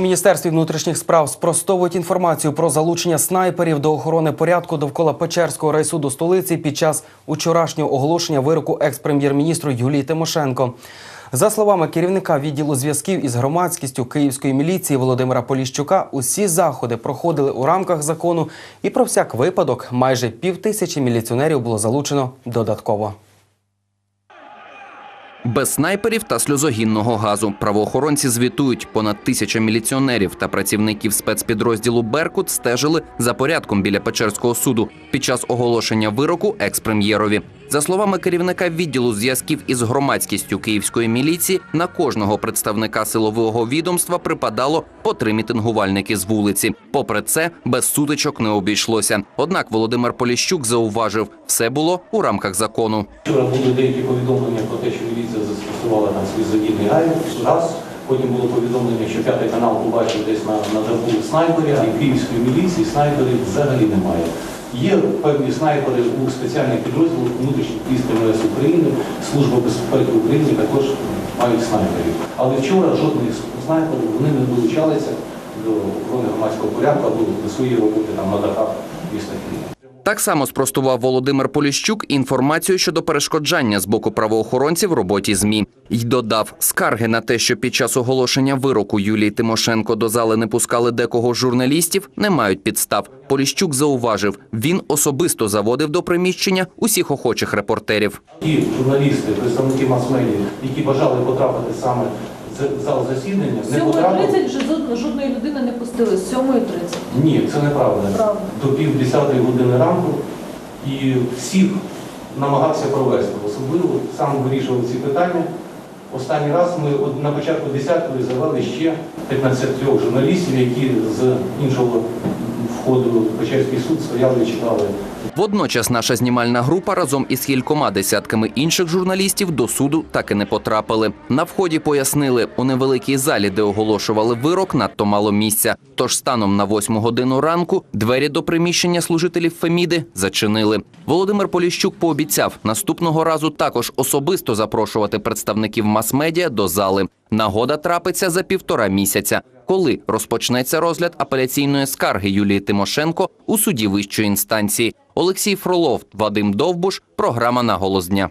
Міністерстві внутрішніх справ спростовують інформацію про залучення снайперів до охорони порядку довкола Печерського райсуду столиці під час учорашнього оголошення вироку екс-прем'єр-міністру Юлії Тимошенко. За словами керівника відділу зв'язків із громадськістю Київської міліції Володимира Поліщука, усі заходи проходили у рамках закону, і про всяк випадок майже півтисячі міліціонерів було залучено додатково. Без снайперів та сльозогінного газу правоохоронці звітують, понад тисяча міліціонерів та працівників спецпідрозділу Беркут стежили за порядком біля Печерського суду під час оголошення вироку екс-прем'єрові. За словами керівника відділу зв'язків із громадськістю київської міліції, на кожного представника силового відомства припадало по три мітингувальники з вулиці. Попри це, без сутичок не обійшлося. Однак Володимир Поліщук зауважив, все було у рамках закону. Вчора були деякі повідомлення про те, що міліція застосувала там свій задійний гай. Раз. Потім було повідомлення, що п'ятий канал побачив десь на, на даху снайперів, і київської міліції снайперів взагалі немає. Є певні снайпери у спеціальних підрозділах внутрішніх військ МВС України, Служба безпеки України також мають снайперів. Але вчора жодних снайперів вони не долучалися до охорони громадського порядку або до своєї роботи там на дахах міста Києва. Так само спростував Володимир Поліщук інформацію щодо перешкоджання з боку правоохоронців роботі ЗМІ. Й додав, скарги на те, що під час оголошення вироку Юлії Тимошенко до зали не пускали декого журналістів, не мають підстав. Поліщук зауважив, він особисто заводив до приміщення усіх охочих репортерів. Ті журналісти, представники мас-медіа, які бажали потрапити саме зал засідання, не потрапив. 7.30 жодної- людини не пустили. З 7.30. Ні, це неправда. Правда. До пів десятої години ранку і всіх намагався провести. Особливо сам вирішував ці питання. Останній раз ми на початку 10-ї завели ще 15 журналістів, які з іншого входу в Печерський суд стояли і читали Водночас наша знімальна група разом із кількома десятками інших журналістів до суду так і не потрапили. На вході пояснили, у невеликій залі, де оголошували вирок, надто мало місця. Тож станом на восьму годину ранку двері до приміщення служителів Феміди зачинили. Володимир Поліщук пообіцяв наступного разу також особисто запрошувати представників мас-медіа до зали. Нагода трапиться за півтора місяця, коли розпочнеться розгляд апеляційної скарги Юлії Тимошенко у суді вищої інстанції. Олексій Фролов, Вадим Довбуш. Програма «Наголос дня».